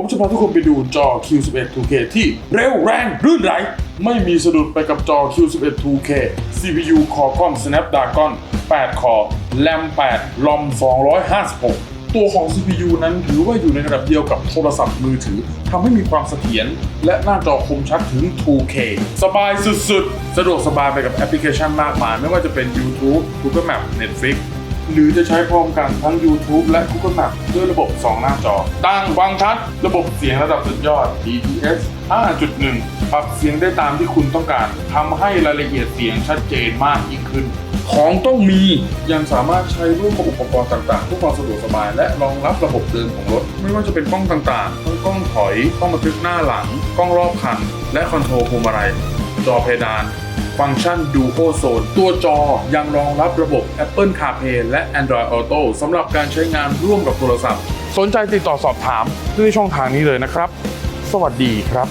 ผมจะพาทุกคนไปดูจอ Q11 2K ที่เร็วแรงรื่นไหลไม่มีสะดุดไปกับจอ Q11 2K CPU Qualcomm Snapdragon 8คอ RAM 8 ROM 256ตัวของ CPU นั้นถือว่าอยู่ในระดับเดียวกับโทรศัพท์มือถือทำให้มีความเสถียรและหน้าจอคมชัดถึง 2K สบายสุดๆ สะดวกสบายไปกับแอปพลิเคชันมากมาย ไม่ว่าจะเป็น YouTube Google Map Netflix หรือจะใช้พร้อมกันทั้ง YouTube และ Google Map ด้วยระบบ 2 หน้าจอ ตั้งฟังก์ชัด ระบบเสียงระดับสุดยอด DTS 5.1 ปรับเสียงได้ตามที่คุณต้องการทำให้รายละเอียดเสียงชัดเจนมากยิ่งขึ้น ของต้องมียังสามารถใช้ร่วมกับอุปกรณ์ต่างๆเพื่อความสะดวกสบาย และรองรับระบบเดิมของรถ ไม่ว่าจะเป็นกล้องต่างๆ ทั้งกล้องถอย กล้องบันทึกหน้าหลัง กล้องรอบคัน และคอนโทรลพวงมาลัย จอเพดาน ฟังก์ชัน Duo Zone ตัวจอยังรองรับระบบ Apple CarPlay และ Android Auto สำหรับการใช้งานร่วมกับโทรศัพท์ สนใจติดต่อสอบถามด้วยช่องทางนี้เลยนะครับ สวัสดีครับ